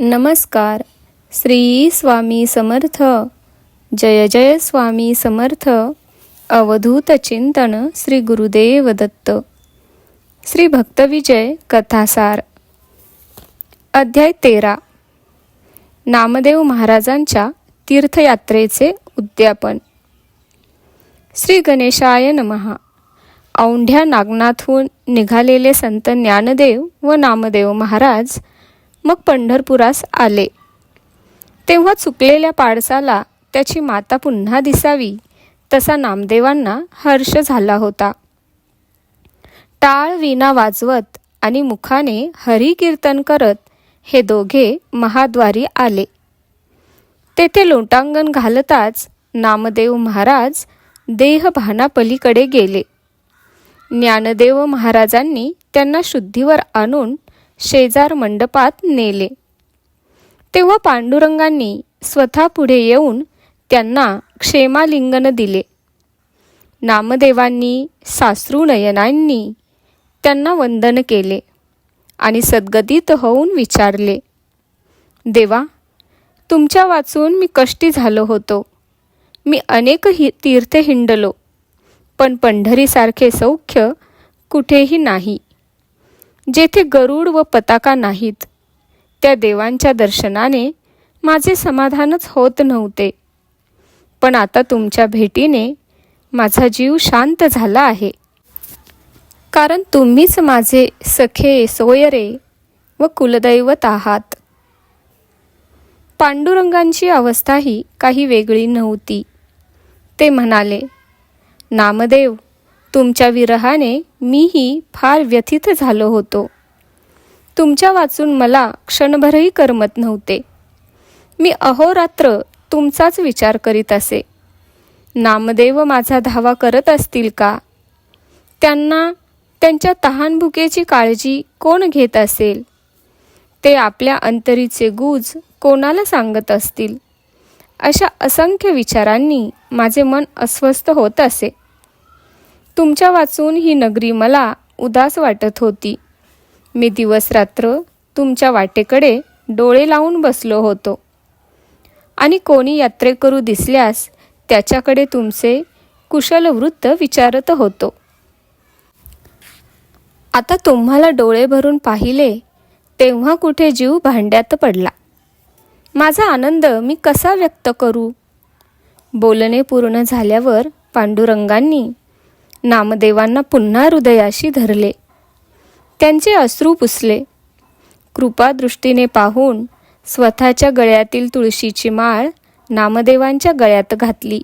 नमस्कार. श्री स्वामी समर्थ. जय जय स्वामी समर्थ. अवधूत चिंतन श्री गुरुदेव दत्त. श्री भक्तविजय कथासार. अध्याय तेरा. नामदेव महाराजांच्या तीर्थयात्रेचे उद्यापन. श्री गणेशाय नमहा औंढ्या नागनाथहून निघालेले संत ज्ञानदेव व नामदेव महाराज मग पंढरपुरास आले. तेव्हा चुकलेल्या पाडसाला त्याची माता पुन्हा दिसावी तसा नामदेवांना हर्ष झाला होता. टाळ विना वाजवत आणि मुखाने हरी कीर्तन करत हे दोघे महाद्वारी आले. तेथे लोटांगण घालताच नामदेव महाराज देहभानापलीकडे गेले. ज्ञानदेव महाराजांनी त्यांना शुद्धीवर आणून शेजार मंडपात नेले. तेव्हा पांडुरंगांनी स्वतः पुढे येऊन त्यांना क्षेमालिंगन दिले. नामदेवांनी साश्रुनयनांनी त्यांना वंदन केले आणि सद्गतीत होऊन विचारले देवा तुमच्या वाचून मी कष्टी झालो होतो. मी अनेक हि तीर्थ हिंडलो पण पंढरीसारखे सौख्य कुठेही नाही. जेथे गरुड व पताका नाहीत. त्या देवांच्या दर्शनाने माझे समाधानच होत नव्हते. पण आता तुमच्या भेटीने माझा जीव शांत झाला आहे. कारण तुम्हीच माझे सखे सोयरे व कुलदैवत आहात. पांडुरंगांची अवस्थाही काही वेगळी नव्हती. ते म्हणाले नामदेव तुमच्या विरहाने मीही फार व्यथित झालो होतो. तुमच्या वाचून मला क्षणभरही करमत नव्हते. मी अहोरात्र तुमचाच विचार करीत असे. नामदेव माझा धावा करत असतील का? त्यांना त्यांच्या तहानभुकेची काळजी कोण घेत असेल? ते आपल्या अंतरीचे गुज कोणाला सांगत असतील? अशा असंख्य विचारांनी माझे मन अस्वस्थ होत असे. तुमच्या वाचून ही नगरी मला उदास वाटत होती. मी दिवसरात्र तुमच्या वाटेकडे डोळे लावून बसलो होतो. आणि कोणी यात्रेकरू दिसल्यास त्याच्याकडे तुमचे कुशल वृत्त विचारत होतो. आता तुम्हाला डोळे भरून पाहिले तेव्हा कुठे जीव भांड्यात पडला. माझा आनंद मी कसा व्यक्त करू? बोलणे पूर्ण झाल्यावर पांडुरंगांनी नामदेवांना पुन्हा हृदयाशी धरले. त्यांचे अश्रू पुसले. कृपादृष्टीने पाहून स्वतःच्या गळ्यातील तुळशीची माळ नामदेवांच्या गळ्यात घातली.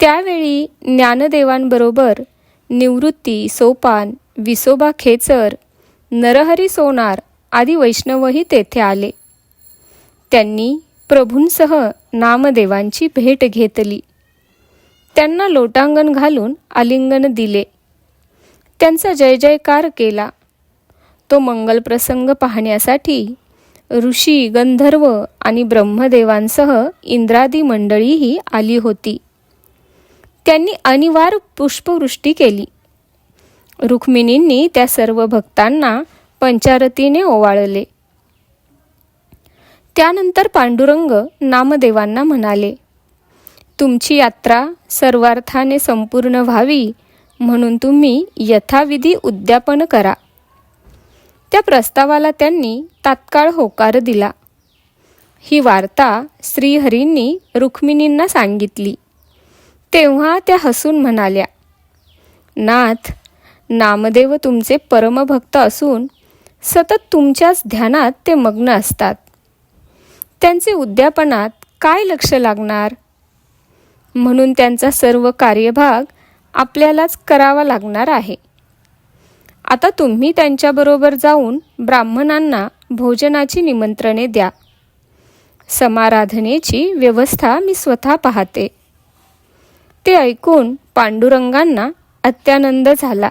त्यावेळी ज्ञानदेवांबरोबर निवृत्ती सोपान विसोबा खेचर नरहरी सोनार आदी वैष्णवही तेथे आले. त्यांनी प्रभूंसह नामदेवांची भेट घेतली. त्यांना लोटांगण घालून आलिंगन दिले. त्यांचा जय जयकार केला. तो मंगलप्रसंग पाहण्यासाठी ऋषी गंधर्व आणि ब्रह्मदेवांसह इंद्रादी मंडळीही आली होती. त्यांनी अनिवार्य पुष्पवृष्टी केली. रुक्मिणींनी त्या सर्व भक्तांना पंचारतीने ओवाळले. त्यानंतर पांडुरंग नामदेवांना म्हणाले तुमची यात्रा सर्वार्थाने संपूर्ण व्हावी म्हणून तुम्ही यथाविधी उद्यापन करा. त्या प्रस्तावाला त्यांनी तात्काळ होकार दिला. ही वार्ता श्रीहरींनी रुक्मिणींना सांगितली. तेव्हा त्या हसून म्हणाल्या नाथ नामदेव तुमचे परमभक्त असून सतत तुमच्याच ध्यानात ते मग्न असतात. त्यांचे उद्यापनात काय लक्ष लागणार? म्हणून त्यांचा सर्व कार्यभाग आपल्यालाच करावा लागणार आहे. आता तुम्ही त्यांच्याबरोबर जाऊन ब्राह्मणांना भोजनाची निमंत्रणे द्या. समाराधनेची व्यवस्था मी स्वतः पाहते. ते ऐकून पांडुरंगांना अत्यानंद झाला.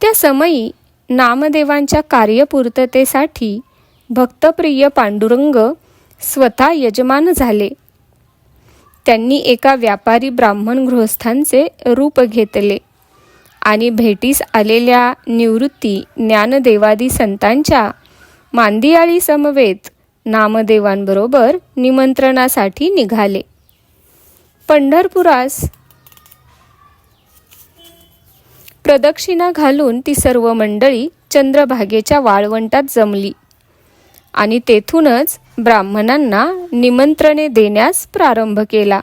त्या समयी नामदेवांच्या कार्यपूर्ततेसाठी भक्तप्रिय पांडुरंग स्वतः यजमान झाले. त्यांनी एका व्यापारी ब्राह्मण गृहस्थांचे रूप घेतले आणि भेटीस आलेल्या निवृत्ती ज्ञानदेवादी संतांच्या मांदियाळी समवेत नामदेवांबरोबर निमंत्रणासाठी निघाले. पंढरपुरास प्रदक्षिणा घालून ती सर्व मंडळी चंद्रभागेच्या वाळवंटात जमली. आणि तेथूनच ब्राह्मणांना निमंत्रणे देण्यास प्रारंभ केला.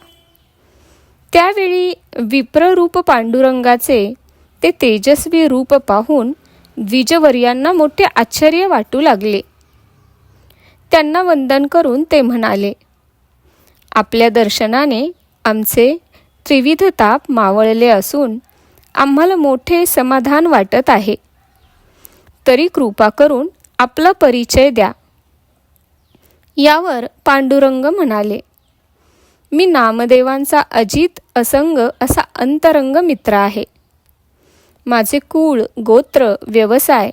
त्यावेळी विप्ररूप पांडुरंगाचे ते तेजस्वी रूप पाहून द्विजवर्यांना मोठे आश्चर्य वाटू लागले. त्यांना वंदन करून ते म्हणाले आपल्या दर्शनाने आमचे त्रिविध ताप मावळले असून आम्हाला मोठे समाधान वाटत आहे. तरी कृपा करून आपला परिचय द्या. यावर पांडुरंग म्हणाले मी नामदेवांचा अजित असंग असा अंतरंग मित्र आहे. माझे कुळ गोत्र व्यवसाय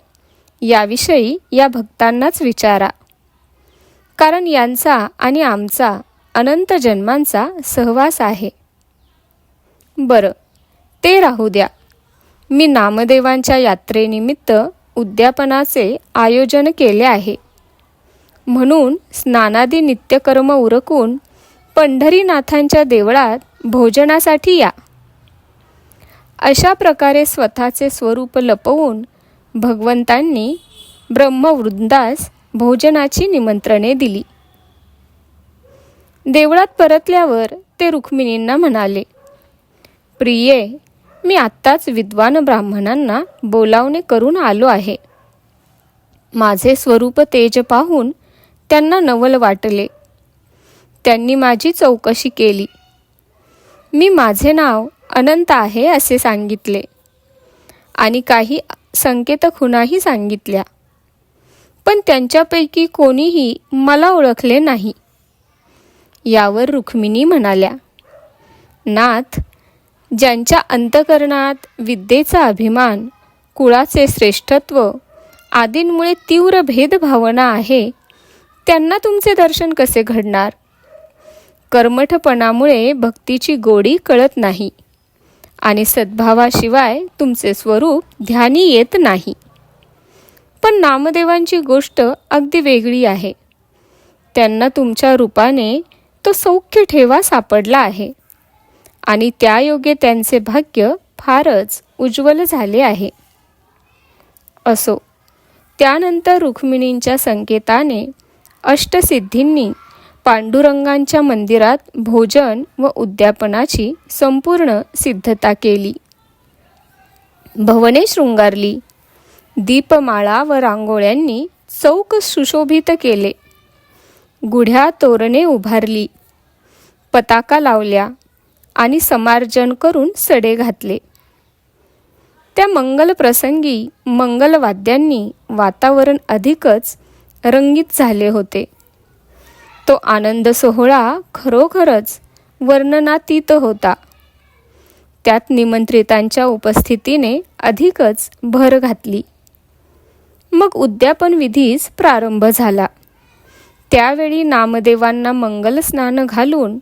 याविषयी या भक्तांनाच विचारा. कारण यांचा आणि आमचा अनंत जन्मांचा सहवास आहे. बरं ते राहू द्या. मी नामदेवांच्या यात्रेनिमित्त उद्यापनाचे आयोजन केले आहे. म्हणून स्नानादी नित्यकर्म उरकून पंढरीनाथांच्या देवळात भोजनासाठी या. अशा प्रकारे स्वतःचे स्वरूप लपवून भगवंतांनी ब्रह्मवृंदास भोजनाची निमंत्रणे दिली. देवळात परतल्यावर ते रुक्मिणींना म्हणाले प्रिये मी आत्ताच विद्वान ब्राह्मणांना बोलावणे करून आलो आहे. माझे स्वरूप तेज पाहून त्यांना नवल वाटले. त्यांनी माझी चौकशी केली. मी माझे नाव अनंत आहे असे सांगितले. आणि काही संकेत खुणाही सांगितल्या. पण त्यांच्यापैकी कोणीही मला ओळखले नाही. यावर रुक्मिणी म्हणाल्या नाथ ज्यांच्या अंतकरणात विद्येचा अभिमान कुळाचे श्रेष्ठत्व आदींमुळे तीव्र भेदभावना आहे त्यांना तुमचे दर्शन कसे घडणार? कर्मठपणामुळे भक्तीची गोडी कळत नाही आणि सद्भावाशिवाय तुमचे स्वरूप ध्यानी येत नाही. पण नामदेवांची गोष्ट अगदी वेगळी आहे. त्यांना तुमच्या रूपाने तो सौख्य ठेवा सापडला आहे आणि त्यायोगे त्यांचे भाग्य फारच उज्ज्वल झाले आहे. असो त्यानंतर रुक्मिणींच्या संकेताने अष्टसिद्धींनी पांडुरंगांच्या मंदिरात भोजन व उद्यापनाची संपूर्ण सिद्धता केली. भवने शृंगारली. दीपमाळा व रांगोळ्यांनी चौक सुशोभित केले. गुढ्या तोरणे उभारली. पताका लावल्या आणि समार्जन करून सडे घातले. त्या मंगल प्रसंगी मंगलवाद्यांनी वातावरण अधिकच रंगीत झाले होते. तो आनंद सोहळा खरोखरच वर्णनातीत होता. त्यात निमंत्रितांच्या उपस्थितीने अधिकच भर घातली. मग उद्यापन विधीस प्रारंभ झाला. त्यावेळी नामदेवांना मंगलस्नान घालून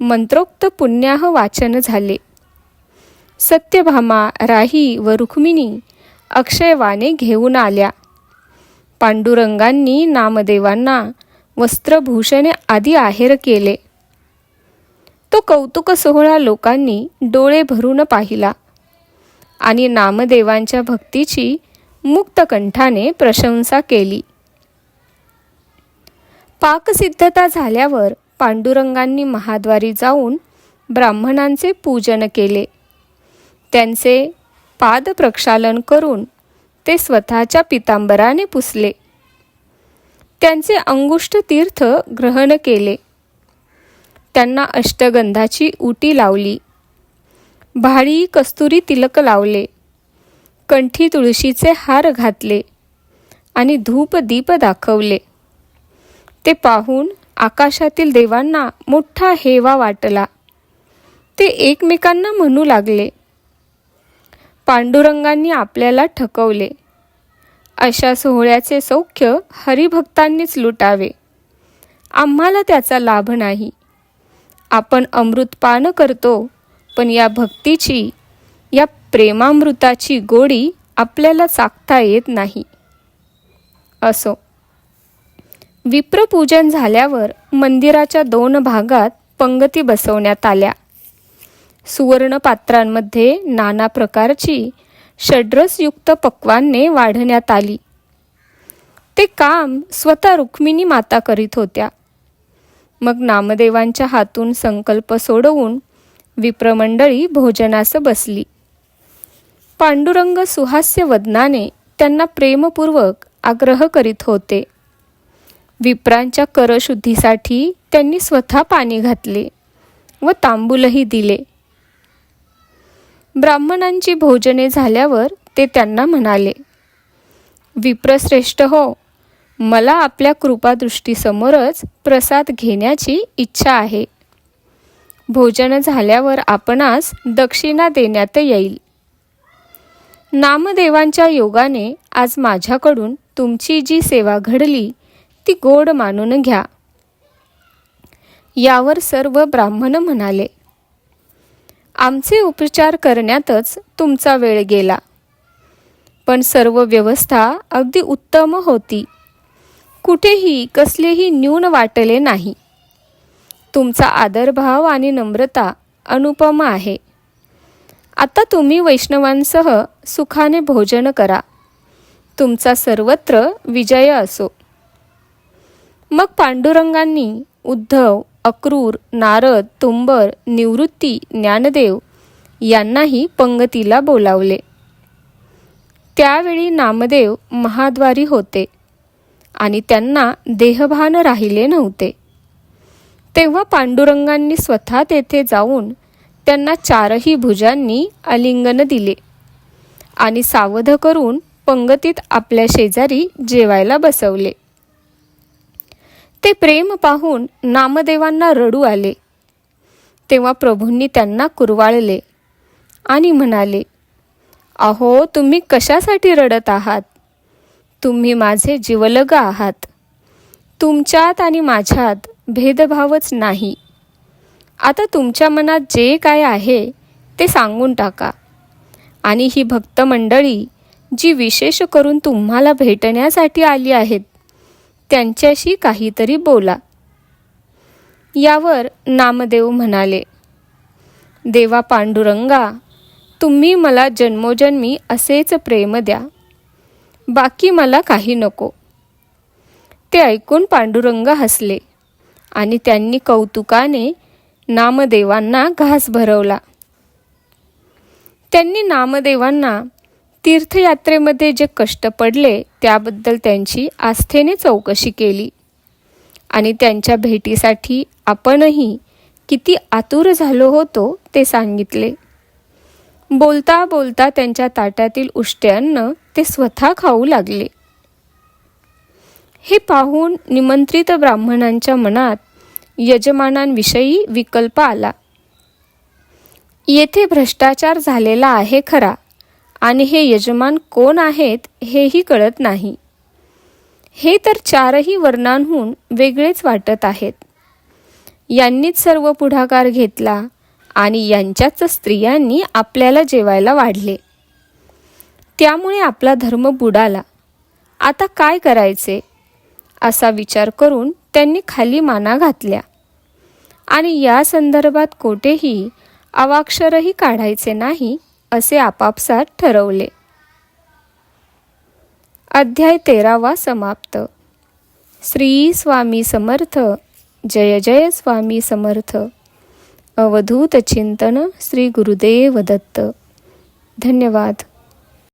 मंत्रोक्त पुण्याह वाचन झाले. सत्यभामा राही व रुक्मिणी अक्षयवाने घेऊन आल्या. पांडुरंगांनी नामदेवांना वस्त्रभूषणे आदी आहेर केले. तो कौतुक सोहळा लोकांनी डोळे भरून पाहिला आणि नामदेवांच्या भक्तीची मुक्तकंठाने प्रशंसा केली. पाकसिद्धता झाल्यावर पांडुरंगांनी महाद्वारी जाऊन ब्राह्मणांचे पूजन केले. त्यांचे पाद प्रक्षालन करून ते स्वतःच्या पितांबराने पुसले. त्यांचे अंगुष्ट तीर्थ ग्रहण केले. त्यांना अष्टगंधाची उटी लावली. भाळी कस्तुरी तिलक लावले. कंठी तुळशीचे हार घातले आणि धूप दीप दाखवले. ते पाहून आकाशातील देवांना मोठा हेवा वाटला. ते एकमेकांना म्हणू लागले. पांडुरंगांनी आपल्याला ठकवले. अशा सोहळ्याचे सौख्य हरिभक्तांनीच लुटावे. आम्हाला त्याचा लाभ नाही. आपण अमृतपान करतो पण या भक्तीची या प्रेमामृताची गोडी आपल्याला चाकता येत नाही. असो. विप्रपूजन झाल्यावर मंदिराच्या दोन भागात पंगती बसवण्यात आल्या. सुवर्ण पात्रांमध्ये नाना प्रकारची षड्रसयुक्त पक्वान्ने वाढण्यात आली. ते काम स्वतः रुक्मिणी माता करीत होत्या. मग नामदेवांच्या हातून संकल्प सोडवून विप्रमंडळी भोजनास बसली. पांडुरंग सुहास्य वदनाने त्यांना प्रेमपूर्वक आग्रह करीत होते. विप्रांच्या करशुद्धीसाठी त्यांनी स्वतः पाणी घातले व तांबूलही दिले. ब्राह्मणांची भोजने झाल्यावर ते त्यांना म्हणाले विप्रश्रेष्ठ हो मला आपल्या कृपादृष्टीसमोरच प्रसाद घेण्याची इच्छा आहे. भोजन झाल्यावर आपणास दक्षिणा देण्यात येईल. नामदेवांच्या योगाने आज माझ्याकडून तुमची जी सेवा घडली ती गोड मानून घ्या. यावर सर्व ब्राह्मण म्हणाले. आमचे उपचार करण्यातच तुमचा वेळ गेला. पण सर्व व्यवस्था अगदी उत्तम होती. कुठेही कसलेही न्यून वाटले नाही. तुमचा आदरभाव आणि नम्रता अनुपम आहे. आता तुम्ही वैष्णवांसह सुखाने भोजन करा. तुमचा सर्वत्र विजय असो. मग पांडुरंगांनी उद्धव अक्रूर नारद तुंबर निवृत्ती ज्ञानदेव यांनाही पंगतीला बोलावले. त्यावेळी नामदेव महाद्वारी होते आणि त्यांना देहभान राहिले नव्हते. तेव्हा पांडुरंगांनी स्वतः तेथे जाऊन त्यांना चारही भुजांनी आलिंगन दिले आणि सावध करून पंगतीत आपल्या शेजारी जेवायला बसवले. ते प्रेम पाहून नामदेवांना रडू आले. तेव्हा प्रभूंनी त्यांना कुरवाळले आणि म्हणाले अहो तुम्ही कशासाठी रडत आहात? तुम्ही माझे जीवलग आहात. तुमच्यात आणि माझ्यात भेदभावच नाही. आता तुमच्या मनात जे काय आहे ते सांगून टाका. आणि ही भक्त मंडळी जी विशेष करून तुम्हाला भेटण्यासाठी आली आहेत त्यांच्याशी काहीतरी बोला. यावर नामदेव म्हणाले देवा पांडुरंगा तुम्ही मला जन्मोजन्मी असेच प्रेम द्या. बाकी मला काही नको. ते ऐकून पांडुरंग हसले आणि त्यांनी कौतुकाने नामदेवांना घास भरवला. त्यांनी नामदेवांना तीर्थयात्रेमध्ये जे कष्ट पडले त्याबद्दल त्यांची आस्थेने चौकशी केली. आणि त्यांच्या भेटीसाठी आपणही किती आतुर झालो होतो ते सांगितले. बोलता बोलता त्यांच्या ताटातील उष्टे ते स्वतः खाऊ लागले. हे पाहून निमंत्रित ब्राह्मणांच्या मनात यजमानांविषयी विकल्प आला. येथे भ्रष्टाचार झालेला आहे खरा आणि हे यजमान कोण आहेत हेही कळत नाही. हे तर चारही वर्णांहून वेगळेच वाटत आहेत. यांनीच सर्व पुढाकार घेतला आणि यांच्याच स्त्रियांनी आपल्याला जेवायला वाढले. त्यामुळे आपला धर्म बुडाला. आता काय करायचे? असा विचार करून त्यांनी खाली माना घातल्या. आणि या संदर्भात कोठेही अवाक्षरही काढायचे नाही असे आपापसात ठरवले. अध्याय तेरावा समाप्त. श्री स्वामी समर्थ जय जय स्वामी समर्थ. अवधूत चिंतन श्री गुरुदेव दत्त. धन्यवाद.